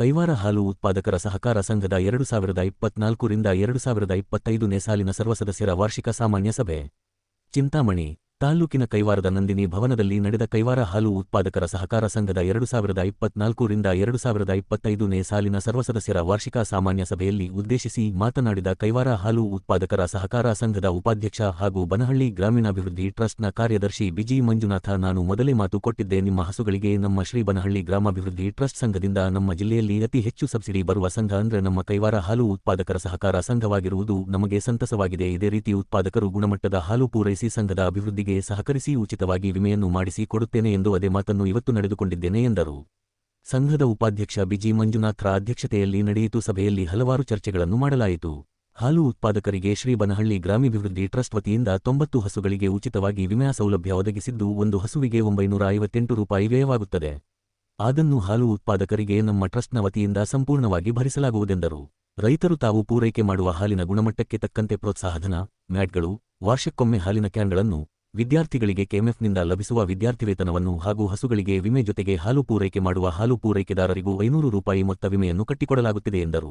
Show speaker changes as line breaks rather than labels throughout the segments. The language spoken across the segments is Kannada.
ಕೈವಾರ ಹಾಲು ಉತ್ಪಾದಕರ ಸಹಕಾರ ಸಂಘದ ಎರಡು ಸಾವಿರದ ಇಪ್ಪತ್ನಾಲ್ಕರಿಂದ ಎರಡು ಸಾವಿರದ ಇಪ್ಪತ್ತೈದನೇ ಸಾಲಿನ ಸರ್ವಸದಸ್ಯರ ವಾರ್ಷಿಕ ಸಾಮಾನ್ಯ ಸಭೆ. ಚಿಂತಾಮಣಿ. ತಾಲ್ಲೂಕಿನ ಕೈವಾರದ ನಂದಿನಿ ಭವನದಲ್ಲಿ ನಡೆದ ಕೈವಾರ ಹಾಲು ಉತ್ಪಾದಕರ ಸಹಕಾರ ಸಂಘದ ಎರಡು ಸಾವಿರದ ಇಪ್ಪತ್ನಾಲ್ಕರಿಂದ ಎರಡು ಸಾವಿರದ ಇಪ್ಪತ್ತೈದನೇ ಸಾಲಿನ ಸರ್ವಸದಸ್ಯರ ವಾರ್ಷಿಕ ಸಾಮಾನ್ಯ ಸಭೆಯಲ್ಲಿ ಉದ್ದೇಶಿಸಿ ಮಾತನಾಡಿದ ಕೈವಾರ ಹಾಲು ಉತ್ಪಾದಕರ ಸಹಕಾರ ಸಂಘದ ಉಪಾಧ್ಯಕ್ಷ ಹಾಗೂ ಬನಹಳ್ಳಿ ಗ್ರಾಮೀಣಾಭಿವೃದ್ಧಿ ಟ್ರಸ್ಟ್ನ ಕಾರ್ಯದರ್ಶಿ ಬಿಜಿ ಮಂಜುನಾಥ, ನಾನು ಮೊದಲೇ ಮಾತು ಕೊಟ್ಟಿದ್ದೆ, ನಿಮ್ಮ ಹಸುಗಳಿಗೆ ನಮ್ಮ ಶ್ರೀ ಬನಹಳ್ಳಿ ಗ್ರಾಮಾಭಿವೃದ್ಧಿ ಟ್ರಸ್ಟ್ ಸಂಘದಿಂದ ನಮ್ಮ ಜಿಲ್ಲೆಯಲ್ಲಿ ಅತಿ ಹೆಚ್ಚು ಸಬ್ಸಿಡಿ ಬರುವ ಸಂಘ ಅಂದ್ರೆ ನಮ್ಮ ಕೈವಾರ ಹಾಲು ಉತ್ಪಾದಕರ ಸಹಕಾರ ಸಂಘವಾಗಿರುವುದು ನಮಗೆ ಸಂತಸವಾಗಿದೆ. ಇದೇ ರೀತಿ ಉತ್ಪಾದಕರು ಗುಣಮಟ್ಟದ ಹಾಲು ಪೂರೈಸಿ ಸಂಘದ ಅಭಿವೃದ್ಧಿಗೆ ಸಹಕರಿಸಿ ಉಚಿತವಾಗಿ ವಿಮೆಯನ್ನು ಮಾಡಿಸಿ ಕೊಡುತ್ತೇನೆ ಎಂದು ಅದೇ ಮಾತನ್ನು ಇವತ್ತು ನಡೆದುಕೊಂಡಿದ್ದೇನೆ ಎಂದರು. ಸಂಘದ ಉಪಾಧ್ಯಕ್ಷ ಬಿಜಿ ಮಂಜುನಾಥ್ರ ಅಧ್ಯಕ್ಷತೆಯಲ್ಲಿ ನಡೆಯಿತು. ಸಭೆಯಲ್ಲಿ ಹಲವಾರು ಚರ್ಚೆಗಳನ್ನು ಮಾಡಲಾಯಿತು. ಹಾಲು ಉತ್ಪಾದಕರಿಗೆ ಶ್ರೀ ಬನಹಳ್ಳಿ ಗ್ರಾಮೀಭಿವೃದ್ಧಿ ಟ್ರಸ್ಟ್ ವತಿಯಿಂದ ತೊಂಬತ್ತು ಹಸುಗಳಿಗೆ ಉಚಿತವಾಗಿ ವಿಮಾ ಸೌಲಭ್ಯ ಒದಗಿಸಿದ್ದು, ಒಂದು ಹಸುವಿಗೆ ಒಂಬೈನೂರ ಐವತ್ತೆಂಟು ರೂಪಾಯಿ ವ್ಯಯವಾಗುತ್ತದೆ. ಅದನ್ನು ಹಾಲು ಉತ್ಪಾದಕರಿಗೆ ನಮ್ಮ ಟ್ರಸ್ಟ್ನ ವತಿಯಿಂದ ಸಂಪೂರ್ಣವಾಗಿ ಭರಿಸಲಾಗುವುದೆಂದರು. ರೈತರು ತಾವು ಪೂರೈಕೆ ಮಾಡುವ ಹಾಲಿನ ಗುಣಮಟ್ಟಕ್ಕೆ ತಕ್ಕಂತೆ ಪ್ರೋತ್ಸಾಹಧನ, ಮ್ಯಾಟ್ಗಳು, ವಾರ್ಷಕ್ಕೊಮ್ಮೆ ಹಾಲಿನ ಕ್ಯಾನ್ಗಳನ್ನು ವಿದ್ಯಾರ್ಥಿಗಳಿಗೆ ಕೆಎಂಎಫ್ನಿಂದ ಲಭಿಸುವ ವಿದ್ಯಾರ್ಥಿ ವೇತನವನ್ನು ಹಾಗೂ ಹಸುಗಳಿಗೆ ವಿಮೆ ಜೊತೆಗೆ ಹಾಲು ಪೂರೈಕೆ ಮಾಡುವ ಹಾಲು ಪೂರೈಕೆದಾರರಿಗೂ ಐನೂರು ರೂಪಾಯಿ ಮೊತ್ತ ವಿಮೆಯನ್ನು ಕಟ್ಟಿಕೊಡಲಾಗುತ್ತಿದೆ ಎಂದರು.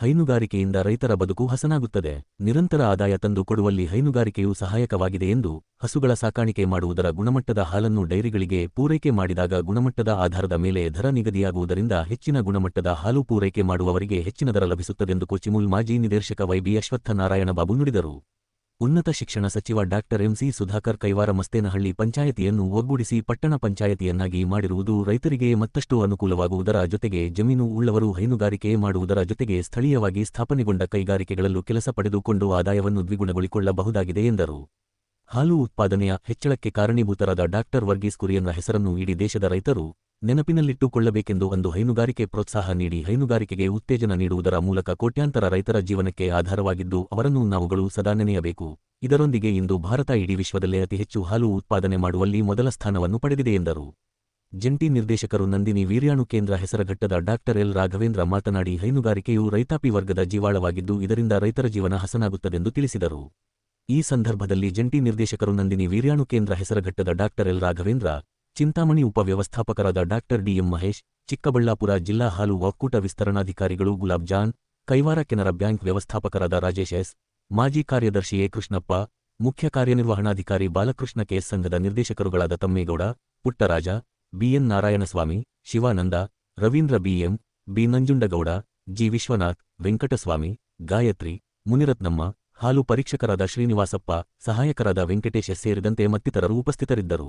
ಹೈನುಗಾರಿಕೆಯಿಂದ ರೈತರ ಬದುಕು ಹಸನಾಗುತ್ತದೆ. ನಿರಂತರ ಆದಾಯ ತಂದು ಕೊಡುವಲ್ಲಿ ಹೈನುಗಾರಿಕೆಯು ಸಹಾಯಕವಾಗಿದೆ ಎಂದು ಹಸುಗಳ ಸಾಕಾಣಿಕೆ ಮಾಡುವುದರ ಗುಣಮಟ್ಟದ ಹಾಲನ್ನು ಡೈರಿಗಳಿಗೆ ಪೂರೈಕೆ ಮಾಡಿದಾಗ ಗುಣಮಟ್ಟದ ಆಧಾರದ ಮೇಲೆ ದರ ನಿಗದಿಯಾಗುವುದರಿಂದ ಹೆಚ್ಚಿನ ಗುಣಮಟ್ಟದ ಹಾಲು ಪೂರೈಕೆ ಮಾಡುವವರಿಗೆ ಹೆಚ್ಚಿನ ದರ ಲಭಿಸುತ್ತದೆಂದು ಕೊಚಿಮುಲ್ ಮಾಜಿ ನಿರ್ದೇಶಕ ವೈಬಿ ಅಶ್ವತ್ಥ ನಾರಾಯಣಬಾಬು ನುಡಿದರು. ಉನ್ನತ ಶಿಕ್ಷಣ ಸಚಿವ ಡಾಕ್ಟರ್ ಎಂಸಿ ಸುಧಾಕರ್ ಕೈವಾರ ಮಸ್ತೇನಹಳ್ಳಿ ಪಂಚಾಯತಿಯನ್ನು ಒಗ್ಗೂಡಿಸಿ ಪಟ್ಟಣ ಪಂಚಾಯತಿಯನ್ನಾಗಿ ಮಾಡಿರುವುದು ರೈತರಿಗೆ ಮತ್ತಷ್ಟು ಅನುಕೂಲವಾಗುವುದರ ಜೊತೆಗೆ ಜಮೀನು ಉಳ್ಳವರು ಹೈನುಗಾರಿಕೆ ಮಾಡುವುದರ ಜೊತೆಗೆ ಸ್ಥಳೀಯವಾಗಿ ಸ್ಥಾಪನೆಗೊಂಡ ಕೈಗಾರಿಕೆಗಳಲ್ಲೂ ಕೆಲಸ ಪಡೆದುಕೊಂಡು ಆದಾಯವನ್ನು ದ್ವಿಗುಣಗೊಳಿಕೊಳ್ಳಬಹುದಾಗಿದೆ ಎಂದರು. ಹಾಲು ಉತ್ಪಾದನೆಯ ಹೆಚ್ಚಳಕ್ಕೆ ಕಾರಣೀಭೂತರಾದ ಡಾಕ್ಟರ್ ವರ್ಗೀಸ್ ಕುರಿಯನ್ನ ಹೆಸರನ್ನು ಇಡೀ ದೇಶದ ರೈತರು ನೆನಪಿನಲ್ಲಿಟ್ಟುಕೊಳ್ಳಬೇಕೆಂದು ಒಂದು ಹೈನುಗಾರಿಕೆ ಪ್ರೋತ್ಸಾಹ ನೀಡಿ ಹೈನುಗಾರಿಕೆಗೆ ಉತ್ತೇಜನ ನೀಡುವುದರ ಮೂಲಕ ಕೋಟ್ಯಾಂತರ ರೈತರ ಜೀವನಕ್ಕೆ ಆಧಾರವಾಗಿದ್ದು ಅವರನ್ನು ನಾವುಗಳು ಸದಾ ನೆನೆಯಬೇಕು. ಇದರೊಂದಿಗೆ ಇಂದು ಭಾರತ ಇಡೀ ವಿಶ್ವದಲ್ಲೇ ಅತಿ ಹೆಚ್ಚು ಹಾಲು ಉತ್ಪಾದನೆ ಮಾಡುವಲ್ಲಿ ಮೊದಲ ಸ್ಥಾನವನ್ನು ಪಡೆದಿದೆ ಎಂದರು. ಜಂಟಿ ನಿರ್ದೇಶಕರು ನಂದಿನಿ ವೀರ್ಯಾಣು ಕೇಂದ್ರ ಹೆಸರಘಟ್ಟದ ಡಾಕ್ಟರ್ ಎಲ್ ರಾಘವೇಂದ್ರ ಮಾತನಾಡಿ ಹೈನುಗಾರಿಕೆಯು ರೈತಾಪಿ ವರ್ಗದ ಜೀವಾಳವಾಗಿದ್ದು ಇದರಿಂದ ರೈತರ ಜೀವನ ಹಸನಾಗುತ್ತದೆಂದು ತಿಳಿಸಿದರು. ಈ ಸಂದರ್ಭದಲ್ಲಿ ಜಂಟಿ ನಿರ್ದೇಶಕರು ನಂದಿನಿ ವೀರ್ಯಾಣು ಕೇಂದ್ರ ಹೆಸರಘಟ್ಟದ ಡಾಕ್ಟರ್ ಎಲ್ ರಾಘವೇಂದ್ರ ಚಿಂತಾಮಣಿ ಉಪವ್ಯವಸ್ಥಾಪಕರಾದ ಡಾಕ್ಟರ್ ಡಿಎಂ ಮಹೇಶ್, ಚಿಕ್ಕಬಳ್ಳಾಪುರ ಜಿಲ್ಲಾ ಹಾಲು ಒಕ್ಕೂಟ ವಿಸ್ತರಣಾಧಿಕಾರಿಗಳು ಗುಲಾಬ್ ಜಾನ್, ಕೈವಾರ ಕೆನರಾ ಬ್ಯಾಂಕ್ ವ್ಯವಸ್ಥಾಪಕರಾದ ರಾಜೇಶ್ ಎಸ್, ಮಾಜಿ ಕಾರ್ಯದರ್ಶಿ ಎ ಕೃಷ್ಣಪ್ಪ, ಮುಖ್ಯ ಕಾರ್ಯನಿರ್ವಹಣಾಧಿಕಾರಿ ಬಾಲಕೃಷ್ಣ ಕೆಎಸ್ ಸಂಘದ ನಿರ್ದೇಶಕರುಗಳಾದ Thammegowda, Puttaraja BN Narayanaswamy, Shivananda, Ravindra BM B Nanjundagowda, G Vishwanath, Venkataswamy, Gayatri, Munirathnamma, ಹಾಲು ಪರೀಕ್ಷಕರಾದ ಶ್ರೀನಿವಾಸಪ್ಪ, ಸಹಾಯಕರಾದ ವೆಂಕಟೇಶ ಸೇರಿದಂತೆ ಮತ್ತಿತರರು ಉಪಸ್ಥಿತರಿದ್ದರು.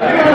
மாதிரி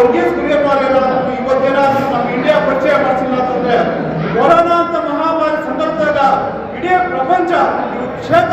ವರ್ಗೀಸ್ ಕ್ರಿಯೇಟ್ ಮಾಡಲಿಲ್ಲ ಮತ್ತು ಇವತ್ತೇನಾದ್ರೂ ನಮ್ಮ ಇಂಡಿಯಾ ಪರಿಚಯ ಮಾಡಿಸಿಲ್ಲ ಅಂತಂದ್ರೆ ಕೊರೋನಾ ಅಂತ ಮಹಾಮಾರಿ ಸಂದರ್ಭದಾಗ ಇಡೀ ಪ್ರಪಂಚ ಕ್ಷೇತ್ರ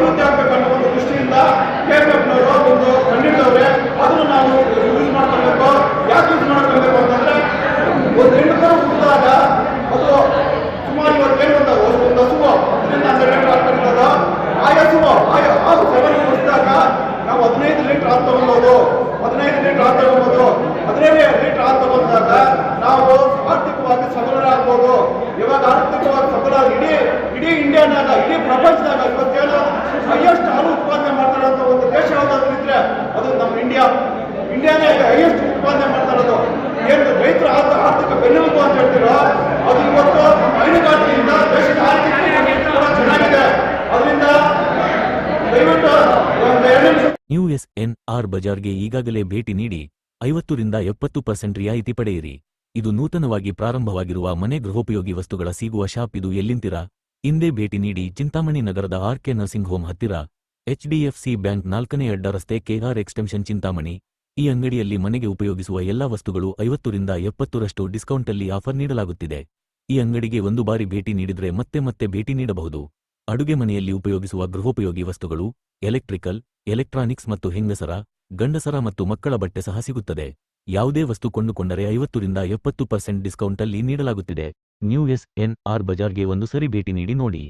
ಅಭಿವೃದ್ಧಿ ಆಗ್ಬೇಕು ಅನ್ನೋ ಒಂದು ದೃಷ್ಟಿಯಿಂದ ಕೇರ್ಬೇಕ್ನವರು ಒಂದು ಕಂಡಿದ್ದವ್ರೆ ಅದನ್ನು ನಾವು ಯೂಸ್ ಮಾಡ್ಕೊಳ್ಬೇಕು. ಯಾಕೆ ಯೂಸ್ ಮಾಡ್ಕೊಳ್ಬೇಕು ಅಂತಂದ್ರೆ, ಒಂದು ಹೆಣ್ಣು ಕರು ಹುಟ್ಟಿದಾಗ ಅದು ಸುಮಾರು ಇವತ್ತು ಏನು ಒಂದು ಒಂದು ಹಸುವು ಅದರಿಂದ ಹನ್ನೆರಡು ಲೀಟರ್ ಹಾಲು ಕರೀತದ ಆ ಹಸುವು ಆ ಹಾಲು ಸೆವೆನ್ ಹುಟ್ಟಿದಾಗ ನಾವು ಹದಿನೈದು ಲೀಟರ್ ಹಾಲು ತಗೊಬೋದು ಹದಿನೈದು ಲೀಟರ್ ಹಾಲು ತಗೊಬೋದು ಹದಿನೈದು ಲೀಟರ್ ಹಾಲು ತಗೊಂಡಾಗ ನಾವು ಆರ್ಥಿಕವಾಗಿ ಸಬಲರಾಗ್ಬೋದು. ಇವಾಗ ಆರ್ಥಿಕವಾಗಿ ಸಬಲ ಇಡೀ ಇಡೀ ಇಂಡಿಯಾನಾಗ ಇಡೀ ಪ್ರಪಂಚದಾಗ ಇವತ್ತೇನು ಹೈಯೆಸ್ಟ್ ಹಾಲು ಉತ್ಪಾದನೆ ಮಾಡ್ತಾರಂತ ಒಂದು ದೇಶ ಯಾವ್ದಾದ್ರು ಇದ್ರೆ ಅದು ನಮ್ಮ ಇಂಡಿಯಾ. ಇಂಡಿಯಾನೇ ಹೈಯೆಸ್ಟ್ ಉತ್ಪಾದನೆ ಮಾಡ್ತಾರದು ಏನು ರೈತರ ಆರ್ಥಿಕ ಬೆನ್ನೆಲುಬು ಅಂತ ಹೇಳ್ತೀರೋ? ಅದು ಇವತ್ತು ಹೈನುಗಾರಿಕೆಯಿಂದ ದೇಶದ ಆರ್ಥಿಕ ಚೆನ್ನಾಗಿದೆ. ಅದರಿಂದ ದಯವಿಟ್ಟು ಒಂದು ಎರಡು ನಿಮಿಷ
ನ್ಯೂ ಎಸ್ ಎನ್ ಆರ್ ಬಜಾರ್ಗೆ ಈಗಾಗಲೇ ಭೇಟಿ ನೀಡಿ ಐವತ್ತರಿಂದ ಎಪ್ಪತ್ತು ಪರ್ಸೆಂಟ್ ರಿಯಾಯಿತಿ ಪಡೆಯಿರಿ. ಇದು ನೂತನವಾಗಿ ಪ್ರಾರಂಭವಾಗಿರುವ ಮನೆ ಗೃಹೋಪಯೋಗಿ ವಸ್ತುಗಳ ಸಿಗುವ ಶಾಪ್ ಇದು ಎಲ್ಲಿಂತೀರಾ? ಇಂದೇ ಭೇಟಿ ನೀಡಿ ಚಿಂತಾಮಣಿ ನಗರದ ಆರ್ ಕೆ ನರ್ಸಿಂಗ್ ಹೋಮ್ ಹತ್ತಿರ ಎಚ್ಡಿಎಫ್ಸಿ ಬ್ಯಾಂಕ್ ನಾಲ್ಕನೇ ಅಡ್ಡ ರಸ್ತೆ ಕೆಆರ್ ಎಕ್ಸ್ಟೆನ್ಷನ್ ಚಿಂತಾಮಣಿ. ಈ ಅಂಗಡಿಯಲ್ಲಿ ಮನೆಗೆ ಉಪಯೋಗಿಸುವ ಎಲ್ಲಾ ವಸ್ತುಗಳು ಐವತ್ತರಿಂದ ಎಪ್ಪತ್ತರಷ್ಟು ಡಿಸ್ಕೌಂಟಲ್ಲಿ ಆಫರ್ ನೀಡಲಾಗುತ್ತಿದೆ. ಈ ಅಂಗಡಿಗೆ ಒಂದು ಬಾರಿ ಭೇಟಿ ನೀಡಿದರೆ ಮತ್ತೆ ಮತ್ತೆ ಭೇಟಿ ನೀಡಬಹುದು. ಅಡುಗೆ ಮನೆಯಲ್ಲಿ ಉಪಯೋಗಿಸುವ ಗೃಹೋಪಯೋಗಿ ವಸ್ತುಗಳು, ಎಲೆಕ್ಟ್ರಿಕಲ್, ಎಲೆಕ್ಟ್ರಾನಿಕ್ಸ್ ಮತ್ತು ಹೆಂಗಸರ, ಗಂಡಸರ ಮತ್ತು ಮಕ್ಕಳ ಬಟ್ಟೆ ಸಹ ಸಿಗುತ್ತದೆ. ಯಾವುದೇ ವಸ್ತು ಕೊಂಡುಕೊಂಡರೆ ಐವತ್ತರಿಂದ ಎಪ್ಪತ್ತು ಪರ್ಸೆಂಟ್ ಡಿಸ್ಕೌಂಟಲ್ಲಿ ನೀಡಲಾಗುತ್ತಿದೆ. ನ್ಯೂ ಎಸ್ ಎನ್ ಆರ್ ಬಜಾರ್ಗೆ ಒಂದು ಸರಿ ಭೇಟಿ ನೀಡಿ ನೋಡಿ.